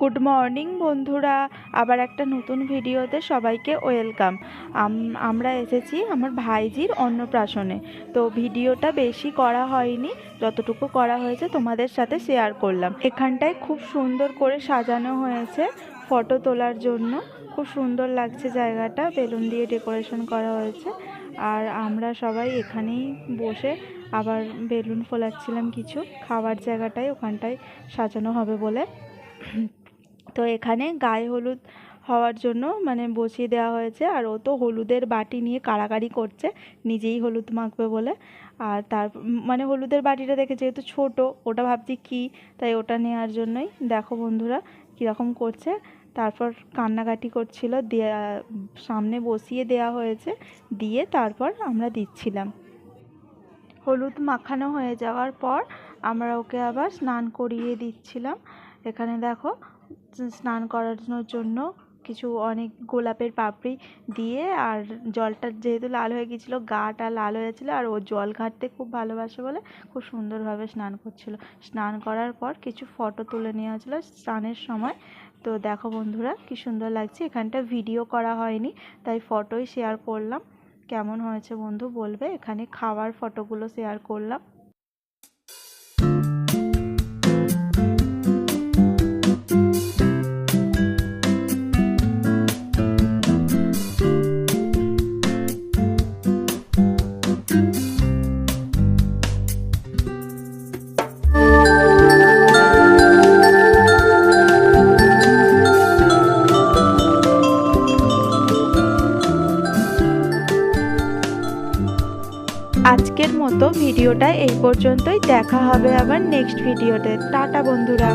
Good morning বন্ধুরা, আবার একটা নতুন ভিডিওতে সবাইকে ওয়েলকাম। আমরা এসেছি আমার ভাইজির অন্নপ্রাশনে। তো ভিডিওটা বেশি করা হয়নি, যতটুকু করা হয়েছে তোমাদের সাথে শেয়ার করলাম। এখানটায় খুব সুন্দর করে সাজানো হয়েছে ফটো তোলার জন্য। খুব সুন্দর লাগছে জায়গাটা, বেলুন দিয়ে ডেকোরেশন করা হয়েছে। আর আমরা সবাই এখানেই বসে আবার বেলুন ফোলাচ্ছিলাম কিছু। খাবার জায়গাটায় ওখানটায় সাজানো হবে বলে। তো এখানে গায়ে হলুদ হওয়ার জন্য মানে বসিয়ে দেওয়া হয়েছে। আর ও তো হলুদের বাটি নিয়ে কাড়াকাড়ি করছে, নিজেই হলুদ মাখবে বলে। আর তার মানে হলুদের বাটিটা দেখে যেহেতু ছোট, ওটা ভাবছি কি, তাই ওটা নেওয়ার জন্যই। দেখো বন্ধুরা কীরকম করছে। তারপর কান্নাকাটি করছিল, দেয়া, সামনে বসিয়ে দেওয়া হয়েছে, দিয়ে তারপর আমরা দিচ্ছিলাম। হলুদ মাখানো হয়ে যাওয়ার পর আমরা ওকে আবার স্নান করিয়ে দিচ্ছিলাম। এখানে দেখো, স্নান করানোর জন্য কিছু অনেক গোলাপের পাপড়ি দিয়ে আর জলটা যেহেতু লাল হয়ে গিয়েছিল গাটা লাল হয়ে আর ও জল ঘাঁটতে খুব ভালোবাসে বলে খুব সুন্দরভাবে স্নান করছিল। স্নান করার পর কিছু ফটো তুলে নেওয়া হয়েছিলো স্নানের সময়। তো দেখো বন্ধুরা, কি সুন্দর লাগছে। এখানটা ভিডিও করা হয়নি, তাই ফটোই শেয়ার করলাম। কেমন হয়েছে বন্ধু বলবে? এখানে খাওয়ার ফটোগুলো শেয়ার করলাম। আজকের মতো ভিডিওটা এই পর্যন্তই। দেখা হবে আবার নেক্সট ভিডিওতে টাটা বন্ধুরা।